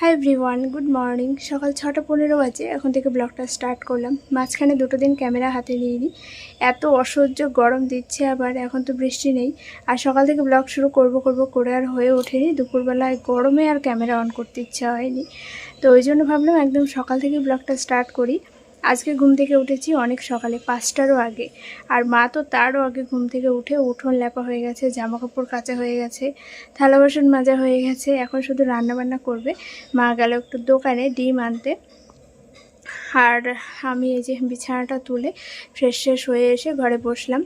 Hi everyone good morning সকাল ছটা পনেরো বাজে, এখন থেকে ব্লগটা স্টার্ট করলাম। মাঝখানে দুটো দিন ক্যামেরা হাতে নিয়ে নিই এত অসহ্য গরম দিচ্ছে আবার, এখন তো বৃষ্টি নেই। আর সকাল থেকে ব্লগ শুরু করব করব করে আর হয়ে ওঠেনি। দুপুরবেলায় গরমে আর ক্যামেরা অন করতে ইচ্ছা হয়নি। তো ওই জন্য ভাবলাম একদম সকাল থেকে ব্লগটা স্টার্ট করি। আজকে ঘুম থেকে উঠেছি অনেক সকালে, পাঁচটারও আগে। আর মা তো তারও আগে ঘুম থেকে উঠে উঠোন ল্যাপা হয়ে গেছে জামা কাপড় কাচা হয়ে গেছে, থালা বাসন মাজা হয়ে গেছে, এখন শুধু রান্নাবান্না করবে। মা গেল একটু দোকানে ডিম আনতে। আর আমি এই যে বিছানাটা তুলে ফ্রেশ ফ্রেশ হয়ে এসে ঘরে বসলাম।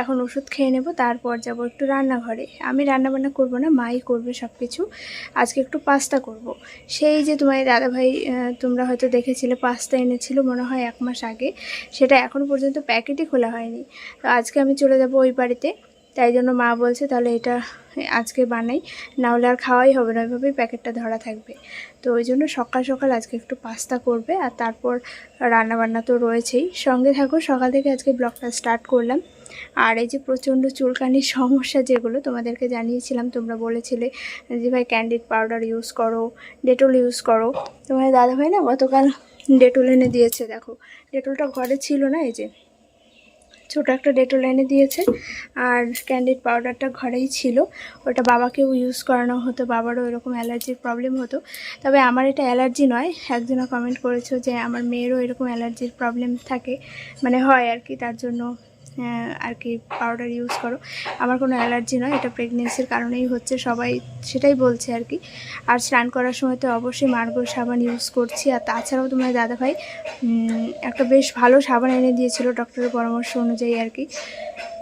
এখন ওষুধ খেয়ে নেব, তারপর যাব একটু রান্নাঘরে। আমি রান্না বান্না করব না, মাই করবে সব কিছু আজকে একটু পাস্তা করব। সেই যে তোমার দাদাভাই তোমরা হয়তো দেখেছিলে, পাস্তা এনেছিল মনে হয় এক মাস আগে। সেটা এখনও পর্যন্ত প্যাকেটই খোলা হয়নি। তো আজকে আমি চলে যাব ওই বাড়িতে। তাই জন্য মা বলছে, তাহলে এটা আজকে বানাই। না হলে আর খাওয়াই হবে না। ওইভাবেই প্যাকেটটা ধরা থাকবে। তো ওই জন্য সকাল সকাল আজকে একটু পাস্তা করবে, আর তারপর রান্নাবান্না তো রয়েছেই। সঙ্গে থাকো, সকাল থেকে আজকে ব্লগটা স্টার্ট করলাম। আর এই যে প্রচণ্ড চুলকানির সমস্যা যেগুলো তোমাদেরকে জানিয়েছিলাম, তোমরা বলেছিলে যে ভাই ক্যান্ডিড পাউডার ইউজ করো ডেটল ইউজ করো। তোমার দাদা ভাই না গতকাল ডেটল এনে দিয়েছে, দেখো। ডেটলটা ঘরে ছিল না এই যে, ছোটো একটা ডেটল এনে দিয়েছে আর ক্যান্ডিড পাউডারটা ঘরেই ছিল। ওটা বাবাকেও ইউজ করানো হতো, বাবারও এরকম অ্যালার্জির প্রবলেম হতো। তবে আমার এটা অ্যালার্জি নয় একজনা কমেন্ট করেছ যে আমার মেয়েরও এরকম অ্যালার্জির প্রবলেম থাকে। মানে হয় আর কি, তার জন্য আর কি পাউডার ইউজ করো। আমার কোনো অ্যালার্জি নয়, এটা প্রেগনেন্সির কারণেই হচ্ছে, সবাই সেটাই বলছে আর কি। আর স্নান করার সময় তো অবশ্যই মার্গো সাবান ইউজ করছি। আর তাছাড়াও তোমার দাদাভাই একটা বেশ ভালো সাবান এনে দিয়েছিল ডক্টরের পরামর্শ অনুযায়ী আর কি।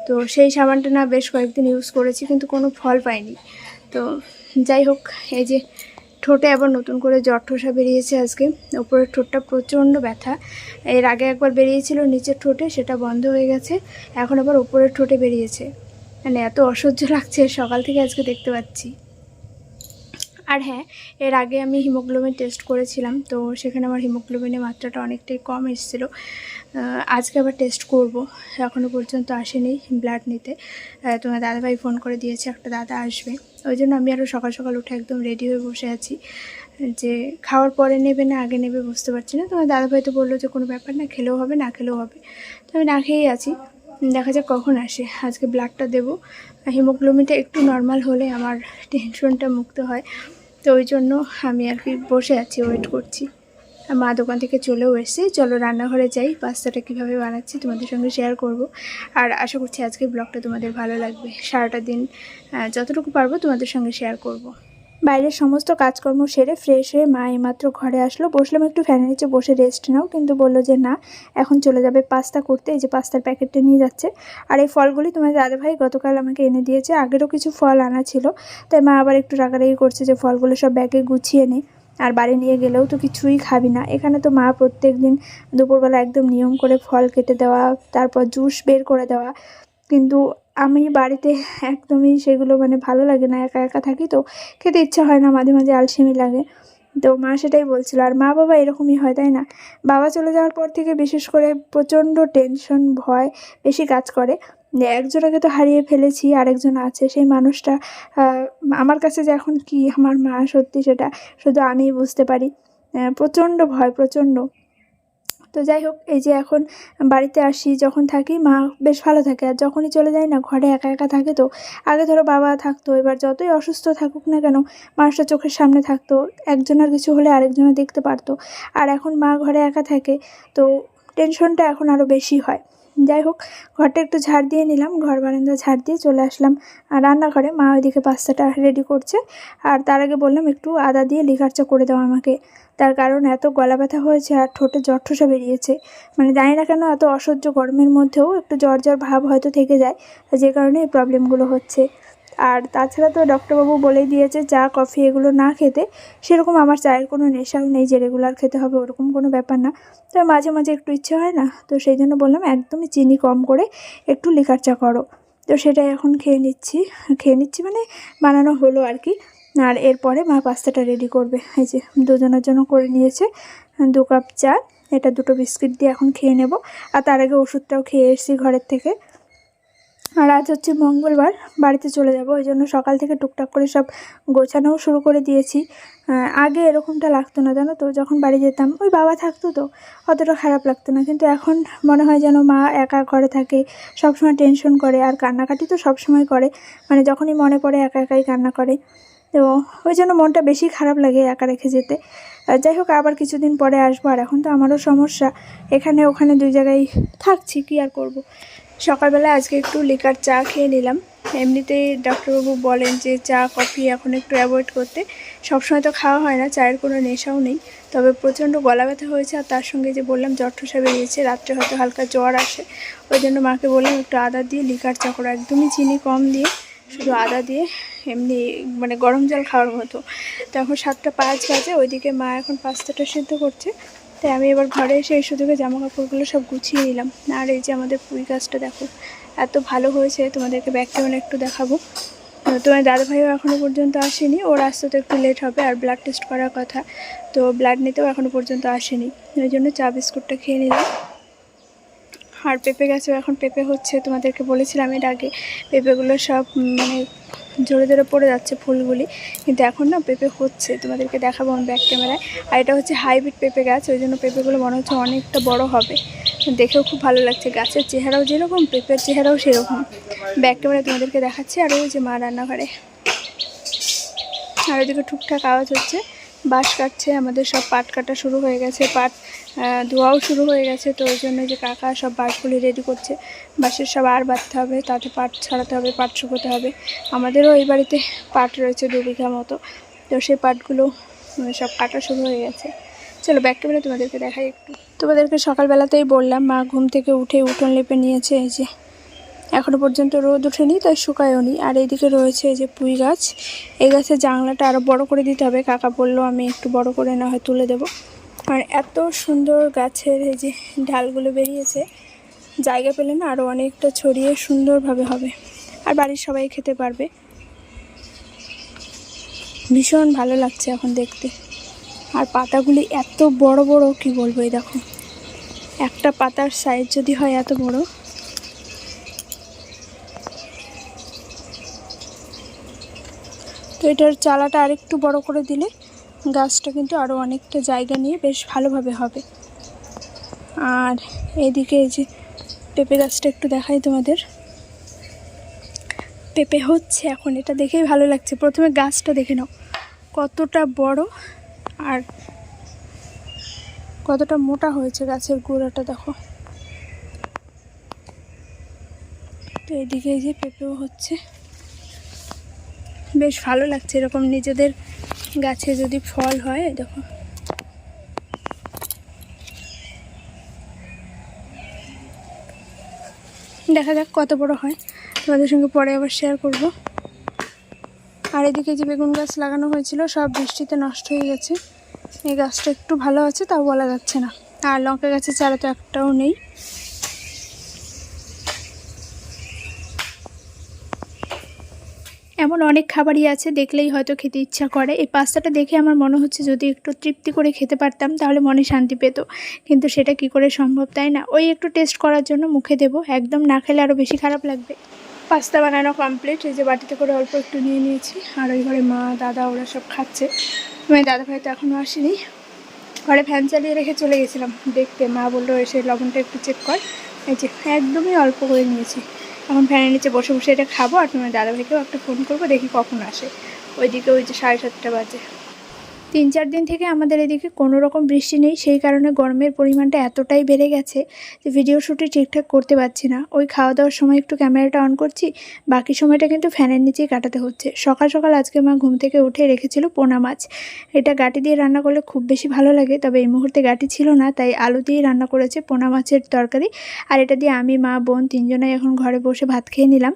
তো সেই সাবানটা না বেশ কয়েকদিন ইউজ করেছি, কিন্তু কোনো ফল পাইনি। তো যাই হোক, এই যে ঠোঁটে আবার নতুন করে জ্বর ঠোসা বেরিয়েছে আজকে। উপরের ঠোঁটটা প্রচণ্ড ব্যথা। এর আগে একবার বেরিয়েছিল, নিচের ঠোঁটে সেটা বন্ধ হয়ে গেছে। এখন আবার উপরের ঠোঁটে বেরিয়েছে। মানে এত অসহ্য লাগছে, সকাল থেকে আজকে দেখতে পাচ্ছি। আর হ্যাঁ এর আগে আমি হিমোগ্লোবিন টেস্ট করেছিলাম, তো সেখানে আমার হিমোগ্লোবিনের মাত্রাটা অনেকটাই কম এসেছিল। আজকে আবার টেস্ট করব। এখনও পর্যন্ত আসেনি ব্লাড নিতে। তোমার দাদাভাই ফোন করে দিয়েছে, একটা দাদা আসবে। ওই জন্য আমি আরও সকাল সকাল উঠে একদম রেডি হয়ে বসে আছি। যে খাওয়ার পরে নেবে না, আগে নেবে বুঝতে পারছি না। তোমার দাদাভাই তো বলল যে কোনো ব্যাপার না, খেলেও হবে, না খেলেও হবে। তো আমি না খেয়েই আছি। দেখা যাক কখন আসে। আজকে ব্লাডটা দেবো। হিমোগ্লোবিনটা একটু নর্মাল হলে আমার টেনশনটা মুক্ত হয়। তো ওই জন্য আমি আর কি বসে আছি ওয়েট করছি। মা দোকান থেকে চলেও এসেছে। চলো রান্নাঘরে যাই, পাস্তাটা কীভাবে বানাচ্ছি তোমাদের সঙ্গে শেয়ার করব। আর আশা করছি আজকের ব্লগটা তোমাদের ভালো লাগবে। সারাটা দিন যতটুকু পারব তোমাদের সঙ্গে শেয়ার করব। বাইরের সমস্ত কাজকর্ম সেরে ফ্রেশ হয়ে মা এইমাত্র ঘরে আসলো। বসলাম একটু ফ্যানের নিচে, বসে রেস্ট নাও। কিন্তু বলল যে, না, এখন চলে যাবে পাস্তা করতে। এই যে পাস্তার প্যাকেটটা নিয়ে যাচ্ছে। আর এই ফলগুলি তোমার দাদাভাই গতকাল আমাকে এনে দিয়েছে। আগেরও কিছু ফল আনা ছিল। তাই মা আবার একটু রাগারাগি করছে যে, ফলগুলো সব ব্যাগে গুছিয়ে নে। আর বাড়ি নিয়ে গেলেও তো কিছুই খাবি না। এখানে তো মা প্রত্যেক দিন দুপুরবেলা একদম নিয়ম করে ফল কেটে দেওয়া, তারপর জুস বের করে দেওয়া। কিন্তু আমি বাড়িতে একদমই সেগুলো মানে ভালো লাগে না, একা একা থাকি তো। খেতে ইচ্ছা হয় না, মাঝে মাঝে আলসেমি লাগে। তো মা সেটাই বলছিল, আর মা বাবা এরকমই হয়, তাই না? বাবা চলে যাওয়ার পর থেকে বিশেষ করে প্রচণ্ড টেনশন ভয় বেশি কাজ করে। একজনকে তো হারিয়ে ফেলেছি, আরেকজন আছে, সেই মানুষটা আমার কাছে যে এখন কি আমার মা সত্যি সেটা শুধু আমিই বুঝতে পারি। প্রচণ্ড ভয়, প্রচণ্ড। তো যাই হোক, এই যে এখন বাড়িতে আসি, যখন থাকি, মা বেশ ভালো থাকে। আর যখনই চলে যায় না, ঘরে একা একা থাকে তো, আগে ধরো বাবা থাকতো, এবার যতই অসুস্থ থাকুক না কেন মানুষটা চোখের সামনে থাকতো, একজনের কিছু হলে আরেকজনে দেখতে পারতো। আর এখন মা ঘরে একা থাকে, তো টেনশনটা এখন আরও বেশি হয়। যাই হোক, ঘরটা একটু ঝাড় দিয়ে নিলাম, ঘর বারান্দা ঝাড় দিয়ে চলে আসলাম। আর রান্নাঘরে মা ওইদিকে পাস্তাটা রেডি করছে। আর তার আগে বললাম, একটু আদা দিয়ে লিকার চা করে দাও আমাকে। তার কারণ এত গলা ব্যথা হয়েছে আর ঠোঁটে জ্বর ঠোসা বেরিয়েছে। মানে জানি না কেন এত অসহ্য গরমের মধ্যেও একটু জ্বর জ্বর ভাব হয়তো থেকে যায় যে কারণে এই প্রবলেমগুলো হচ্ছে। আর তাছাড়া তো ডক্টরবাবু বলেই দিয়েছে চা কফি এগুলো না খেতে, সেরকম আমার চায়ের কোনো নেশাও নেই, যে রেগুলার খেতে হবে, ওরকম কোনো ব্যাপার না। তো মাঝে মাঝে একটু ইচ্ছে হয় না? তো সেই জন্য বললাম, একদমই চিনি কম করে একটু লিকার চা করো। তো সেটাই এখন খেয়ে নিচ্ছি। খেয়ে নিচ্ছি মানে বানানো হলো আর কি। আর এরপরে মা পাস্তাটা রেডি করবে। এই যে দুজনের জন্য করে নিয়েছে দু কাপ চা। এটা দুটো বিস্কিট দিয়ে এখন খেয়ে নেব। আর তার আগে ওষুধটাও খেয়ে এসেছি ঘরের থেকে। আর আজ হচ্ছে মঙ্গলবার, বাড়িতে চলে যাব। ওই জন্য সকাল থেকে টুকটাক করে সব গোছানোও শুরু করে দিয়েছি। আগে এরকমটা লাগতো না, জানো তো? যখন বাড়ি যেতাম, ওই বাবা থাকতো তো, অতটা খারাপ লাগতো না। কিন্তু এখন মনে হয় যেন মা একা ঘরে থাকে, সবসময় টেনশন করে, আর কান্নাকাটি তো সবসময় করে। মানে যখনই মনে পড়ে, একা একাই কান্না করে। তো ওই জন্য মনটা বেশি খারাপ লাগে একা রেখে যেতে। যাই হোক, আবার কিছুদিন পরে আসব। আর এখন তো আমারও সমস্যা। এখানে ওখানে দুই জায়গায় থাকছি, কি আর করব। সকালবেলা আজকে একটু লিকার চা খেয়ে নিলাম। এমনিতেই ডাক্তারবাবু বলেন যে চা কফি এখন একটু অ্যাভয়েড করতে। সবসময় তো খাওয়া হয় না, চায়ের কোনো নেশাও নেই। তবে প্রচণ্ড গলা ব্যথা হয়েছে আর তার সঙ্গে যে বললাম জ্বর ঠোসা বেরিয়েছে, রাত্রে হয়তো হালকা জ্বর আসে। ওই জন্য মাকে বললাম একটু আদা দিয়ে লিকার চা করো, একদমই চিনি কম দিয়ে, শুধু আদা দিয়ে, এমনি মানে গরম জল খাওয়ার মতো। তো এখন সাতটা পাঁচ বাজে, ওইদিকে মা এখন পাস্তাটা সিদ্ধ করছে। তাই আমি এবার ঘরে এসে এই সুযোগে জামা কাপড়গুলো সব গুছিয়ে নিলাম। আর এই যে আমাদের পুরী গাছটা দেখো, এত ভালো হয়েছে। তোমাদেরকে ব্যাগ ক্যামেরা একটু দেখাবো। তোমার তোমার দাদাভাইও এখনও পর্যন্ত আসেনি। ওর আসতে তো একটু লেট হবে আর ব্লাড টেস্ট করার কথা। তো ব্লাড নিতেও এখনও পর্যন্ত আসেনি। ওই জন্য চা বিস্কুটটা খেয়ে নিলাম। আর পেঁপে গাছেও এখন পেঁপে হচ্ছে, তোমাদেরকে বলেছিলাম এর আগে, পেঁপেগুলো সব মানে জোরে জোরে পড়ে যাচ্ছে ফুলগুলি, কিন্তু এখন না পেঁপে হচ্ছে, তোমাদেরকে দেখাবো আমি ব্যাক ক্যামেরায় আর এটা হচ্ছে হাইব্রিড পেঁপে গাছ, ওই জন্য পেঁপেগুলো মনে হচ্ছে অনেকটা বড় হবে। দেখেও খুব ভালো লাগছে, গাছের চেহারাও যেরকম, পেঁপের চেহারাও সেরকম। ব্যাক ক্যামেরায় তোমাদেরকে দেখাচ্ছি, আর ওই যে মা রান্নাঘরে। আর ওইদিকে টুকটাক আওয়াজ হচ্ছে, বাঁশ কাটছে, আমাদের সব পাট কাটা শুরু হয়ে গেছে, পাট ধোয়াও শুরু হয়ে গেছে, তো ওই জন্য যে কাকা সব বাঁশগুলি রেডি করছে। বাঁশের সব আর বাঁধতে হবে, তাতে পাট ছাড়াতে হবে, পাট শুকোতে হবে। আমাদেরও এই বাড়িতে পাট রয়েছে দু বিঘা মতো, তো সেই পাটগুলো সব কাটা শুরু হয়ে গেছে। চলো ব্যাক ক্যামেরা তোমাদেরকে দেখাই একটু। তোমাদেরকে সকালবেলাতেই বললাম, মা ঘুম থেকে উঠে উঠোন লেপে নিয়েছে, এই যে এখনও পর্যন্ত রোদ ওঠেনি, তাই শুকায়ও নি। আর এইদিকে রয়েছে এই যে পুঁই গাছ, এই গাছের জাংলাটা আরও বড় করে দিতে হবে। কাকা বলল, আমি একটু বড় করে না হয় তুলে দেবো। আর এত সুন্দর গাছের এই যে ডালগুলো বেরিয়েছে, জায়গা পেলে না আরও অনেকটা ছড়িয়ে সুন্দরভাবে হবে। আর বাড়ির সবাই খেতে পারবে। ভীষণ ভালো লাগছে এখন দেখতে। আর পাতাগুলি এত বড় বড়, কি বলব এই দেখো। একটা পাতার সাইজ যদি হয় এত বড়। তো এটার চালাটা আরেকটু বড় করে দিলে গাছটা কিন্তু আরও অনেকটা জায়গা নিয়ে বেশ ভালোভাবে হবে। আর এদিকে এই যে পেঁপে গাছটা একটু দেখাই তোমাদের। পেঁপে হচ্ছে এখন, এটা দেখেই ভালো লাগছে। প্রথমে গাছটা দেখে নাও, কতটা বড় আর কতটা মোটা হয়েছে গাছের গোড়াটা, দেখো। তো এদিকে এই যে পেঁপেও হচ্ছে। বেশ ভালো লাগছে এরকম নিজেদের গাছে যদি ফল হয় দেখো। দেখা যাক কত বড় হয়। তোমাদের সঙ্গে পরে আবার শেয়ার করব। আর এদিকে যে বেগুন গাছ লাগানো হয়েছিল, সব বৃষ্টিতে নষ্ট হয়ে গেছে। এই গাছটা একটু ভালো আছে, তাও বলা যাচ্ছে না। আর লঙ্কা গাছের চারা তো একটাও নেই। এমন অনেক খাবারই আছে, দেখলেই হয়তো খেতে ইচ্ছা করে। এই পাস্তাটা দেখে আমার মনে হচ্ছে যদি একটু তৃপ্তি করে খেতে পারতাম, তাহলে মনে শান্তি পেত। কিন্তু সেটা কি করে সম্ভব তাই না? ওই একটু টেস্ট করার জন্য মুখে দেবো। একদম না খেলে আরও বেশি খারাপ লাগবে। পাস্তা বানানো কমপ্লিট এই যে বাটিতে করে অল্প একটু নিয়ে নিয়েছি। আর ওই ঘরে মা, দাদা ওরা সব খাচ্ছে। আমার দাদা ভাই তো এখনও আসেনি। ঘরে ফ্যান চালিয়ে রেখে চলে গেছিলাম দেখতে। মা বলল এসে লবণটা একটু চেক কর। এই যে একদমই অল্প করে নিয়েছি। এখন ফ্যানের নিচে বসে বসে এটা খাব আর তোমার দাদাভাইকেও একটা ফোন করব, দেখি কখন আসে। ওইদিকে ওই যে সাড়ে সাতটা বাজে। তিন চার দিন থেকে আমাদের এদিকে কোনো রকম বৃষ্টি নেই, সেই কারণে গরমের পরিমাণটা এতটাই বেড়ে গেছে যে ভিডিও শ্যুটই ঠিকঠাক করতে পারছি না। ওই খাওয়া দাওয়ার সময় একটু ক্যামেরাটা অন করছি, বাকি সময়টা কিন্তু ফ্যানের নিচেই কাটাতে হচ্ছে। সকাল সকাল আজকে মা ঘুম থেকে উঠে রেখেছিল পোনা মাছ। এটা গাটি দিয়ে রান্না করলে খুব বেশি ভালো লাগে, তবে এই মুহূর্তে গাটি ছিল না, তাই আলু দিয়ে রান্না করেছে পোনা মাছের তরকারি। আর এটা দিয়ে আমি, মা, বোন তিনজনাই এখন ঘরে বসে ভাত খেয়ে নিলাম।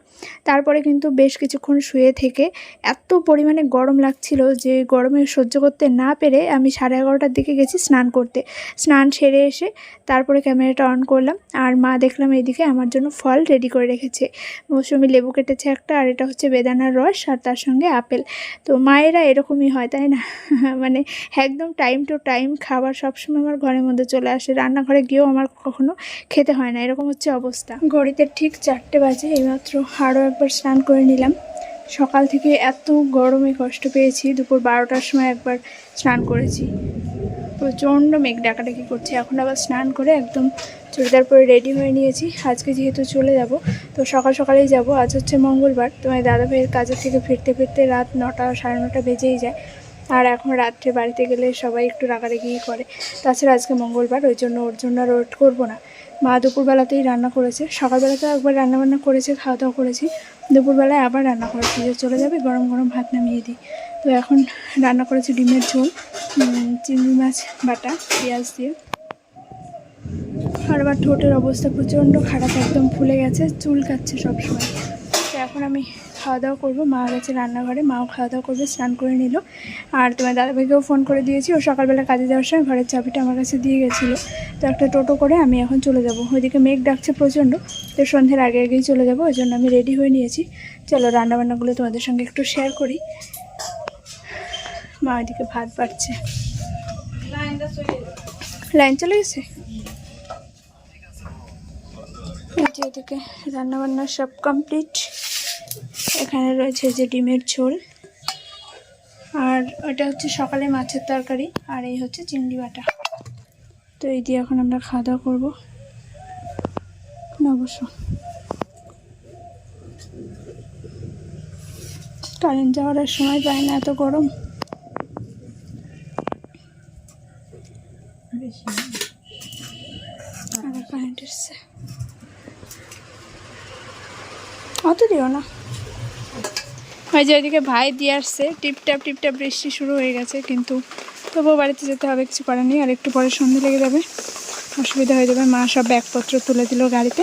তারপরে কিন্তু বেশ কিছুক্ষণ শুয়ে থেকে এত পরিমাণে গরম লাগছিল যে গরমে সহ্য করতে আসতে না পেরে আমি সাড়ে এগারোটার দিকে গেছি স্নান করতে। স্নান সেরে এসে তারপরে ক্যামেরাটা অন করলাম। আর মা দেখলাম এইদিকে আমার জন্য ফল রেডি করে রেখেছে। মৌসুমি লেবু কেটেছে একটা আর এটা হচ্ছে বেদানার রস আর তার সঙ্গে আপেল। তো মায়েরা এরকমই হয়, তাই না? মানে একদম টাইম টু টাইম খাবার সবসময় আমার ঘরের মধ্যে চলে আসে। রান্নাঘরে গিয়েও আমার কখনো খেতে হয় না। এরকম হচ্ছে অবস্থা। ঘড়িতে ঠিক চারটে বাজে এইমাত্র। আরও একবার স্নান করে নিলাম। সকাল থেকে এত গরমে কষ্ট পেয়েছি। দুপুর বারোটার সময় একবার স্নান করেছি। প্রচণ্ড মেঘ ডাকাডাকি করছে। এখন আবার স্নান করে একদম চুড়িদার পরে রেডি হয়ে নিয়েছি। আজকে যেহেতু চলে যাব, তো সকাল সকালেই যাব। আজ হচ্ছে মঙ্গলবার। তোমার দাদা ভাইয়ের কাজের থেকে ফিরতে ফিরতে রাত নটা, সাড়ে নটা বেজেই যায়। আর এখন রাত্রে বাড়িতে গেলে সবাই একটু রাগারাগি করে। তাছাড়া আজকে মঙ্গলবার, ওই জন্য ওর জন্য আর ওয়েট করব না। মা দুপুরবেলাতেই রান্না করেছে। সকালবেলাতেও একবার রান্না বান্না করেছে খাওয়া দাওয়া করেছি। দুপুরবেলায় আবার রান্না করেছি। যে চলে যাবে গরম গরম ভাত নামিয়ে দিই। তো এখন রান্না করেছি ডিমের ঝোল চিংড়ি মাছ, বাটা, পেঁয়াজ দিয়ে। আর আমার ঠোঁটের অবস্থা প্রচণ্ড খারাপ, একদম ফুলে গেছে চুল কাচ্ছে সবসময়। এখন আমি খাওয়া দাওয়া করব। মা গেছে রান্নাঘরে, মাও খাওয়া দাওয়া করবে, স্নান করে নিল। আর তোমার দাদাভাইকেও ফোন করে দিয়েছি, ও সকালবেলা কাজে যাওয়ার সময় ঘরের চাবিটা আমার কাছে দিয়ে গেছিল। তো একটা টোটো করে আমি এখন চলে যাব। ওইদিকে মেঘ ডাকছে প্রচণ্ড, তো সন্ধ্যের আগে আগেই চলে যাব, ওই জন্য আমি রেডি হয়ে নিয়েছি। চলো রান্নাবান্নাগুলো তোমাদের সঙ্গে একটু শেয়ার করি। মা ওইদিকে ভাত বাড়ছে। লাইন চলে গেছে? এদিকে রান্নাবান্না সব কমপ্লিট এখানে রয়েছে যে ডিমের ঝোল। আর ওটা হচ্ছে সকালে মাছের তরকারি, আর এই হচ্ছে চিংড়ি বাটা। তো এই দিয়ে এখন আমরা খাওয়া দাওয়া করব। অবশ্য কারেন্ট যাওয়ার সময় পায় না, এত গরম। অত দিও না। ওই যে ওইদিকে ভাই দিয়ে আসছে টিপটাপ টিপটাপ বৃষ্টি শুরু হয়ে গেছে কিন্তু তবুও বাড়িতে যেতে হবে কিছু করার নেই আর একটু পরে সন্ধে লেগে যাবে। অসুবিধা হয়ে যাবে মা সব ব্যাগপত্র তুলে দিল গাড়িতে।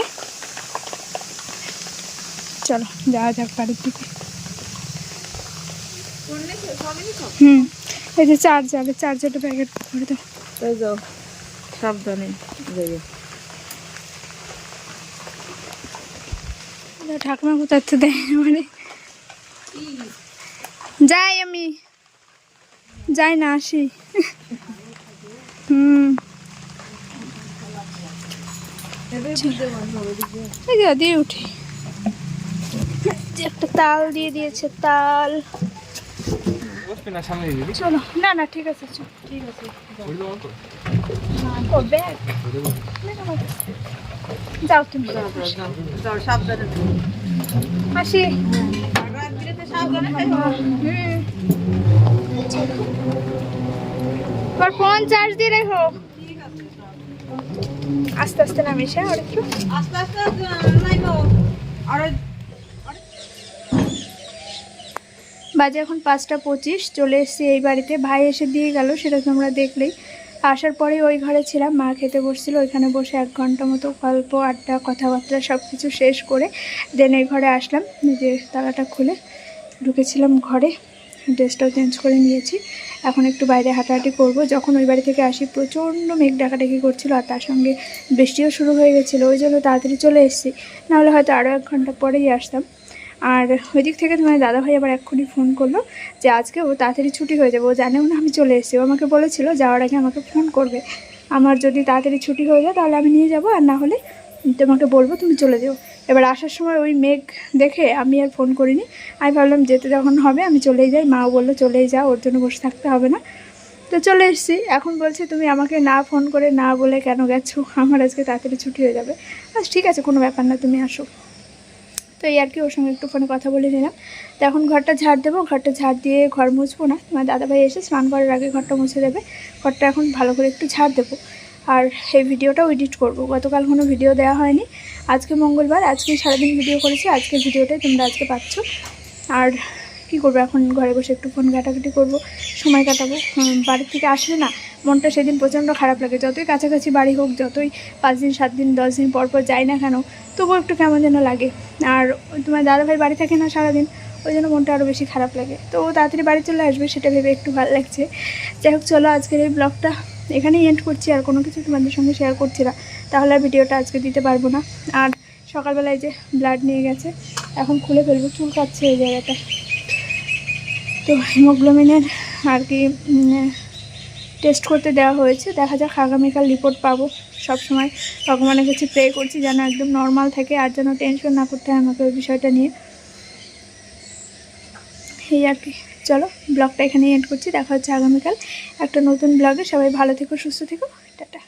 চলো যাওয়া যাক বাড়ির দিকে। হুম এই যে চার্জার চার্জারটা প্যাকেট করে দাও সাবধানে ঠাকুমা কোথায় দেয় মানে যাই আমি যাই না আসি। হুম। দিয়ে উঠি। একটা তাল দিয়ে দিয়েছে তাল। চলো না না ঠিক আছে ঠিক আছে। যাও তুমি। যাও সাবধানে। আসি। ফোন চার্জ দিয়ে রেখো আস্তে আস্তে নামিস আস্তে আস্তে আর বাজে এখন পাঁচটা পঁচিশ, চলে এসেছি এই বাড়িতে। ভাই এসে দিয়ে গেল, সেটা তোমরা দেখলেই। আসার পরে ওই ঘরে ছিলাম, মা খেতে বসছিল, ওইখানে বসে এক ঘণ্টা মতো গল্প, আড্ডা, কথাবার্তা সব কিছু শেষ করে দেন এই ঘরে আসলাম, নিজের তালাটা খুলে। ঢুকেছিলাম ঘরে, ড্রেসটাও চেঞ্জ করে নিয়েছি। এখন একটু বাইরে হাঁটাহাঁটি করব। যখন ওই বাড়ি থেকে আসি, প্রচণ্ড মেঘ ডাকাডাকি করছিল আর তার সঙ্গে বৃষ্টিও শুরু হয়ে গেছিল। ওই জন্য তাড়াতাড়ি চলে এসেছি। নাহলে হয়তো আরও এক ঘণ্টা পরেই আসতাম। আর ওই দিক থেকে তোমার দাদাভাই আবার এক্ষুনি ফোন করল যে, আজকে ও তাড়াতাড়ি ছুটি হয়ে যাবে। ও জানেও না আমি চলে এসেছি। ও আমাকে বলেছিল যাওয়ার আগে আমাকে ফোন করবে। আমার যদি তাড়াতাড়ি ছুটি হয়ে যায় তাহলে আমি নিয়ে যাব। আর না হলে তোমাকে বলব তুমি চলে যেও। এবার আসার সময় ওই মেঘ দেখে আমি আর ফোন করিনি। আমি ভাবলাম যেতে যখন হবে আমি চলেই যাই। মাও বলল, চলেই যাও ওর জন্য বসে থাকতে হবে না। তো চলে এসেছি। এখন বলছে, তুমি আমাকে না ফোন করে না বলে কেন গেছো? আমার আজকে তাড়াতাড়ি ছুটি হয়ে যাবে। আচ্ছা ঠিক আছে, কোনো ব্যাপার না, তুমি আসো। তো এই আর কি, ওর সঙ্গে একটু ফোনে কথা বলে নিলাম। তো এখন ঘরটা ঝাড় দেবো। ঘরটা ঝাড় দিয়ে ঘর মুছবো না। তোমার দাদাভাই এসে স্নান করার আগে ঘরটা মুছে দেবে। ঘরটা এখন ভালো করে একটু ঝাড় দেবো। আর এই ভিডিওটাও এডিট করব। গতকাল কোনো ভিডিও দেওয়া হয়নি। আজকে মঙ্গলবার, আজকে সারাদিন ভিডিও করেছি আজকে ভিডিওটাই তোমরা আজকে পাচ্ছ। আর কি করব এখন? ঘরে বসে একটু ফোন ঘাটাঘাটি করব, সময় কাটাবো। বাড়ির থেকে আসলে না, মনটা সেদিন প্রচণ্ড খারাপ লাগে। যতই কাছাকাছি বাড়ি হোক, যতই পাঁচ দিন, সাত দিন, দশ দিন পর পর যাই না কেন, তবুও একটু কেমন যেন লাগে। আর তোমার দাদাভাই বাড়ি থাকে না সারাদিন, ওই জন্য মনটা আরও বেশি খারাপ লাগে। তো তাড়াতাড়ি বাড়ি চলে আসবে, সেটা ভেবে একটু ভালো লাগছে। যাই হোক, চলো আজকের এই ব্লগটা। এখানেই এন্ড করছি আর কোনো কিছু তোমাদের সঙ্গে শেয়ার করছি না। তাহলে আর ভিডিওটা আজকে দিতে পারব না। আর সকালবেলায় যে ব্লাড নিয়ে গেছে, এখন খুলে ফেলব, চুল কাটছে এই জায়গাটা তো হিমোগ্লোবিনের আর কি টেস্ট করতে দেওয়া হয়েছে। দেখা যাক আগামীকাল রিপোর্ট পাবো। সব সময় ভগবানের কাছে প্রে করছি যেন একদম নর্মাল থাকে আর যেন টেনশন না করতে হয় আমাকে ওই বিষয়টা নিয়ে। এই আর কি। চলো ব্লগটা এখানেই এন্ড করছি, দেখা হচ্ছে আগামীকাল। একটা নতুন ব্লগে সবাই ভালো থেকো, সুস্থ থেকো। টাটা।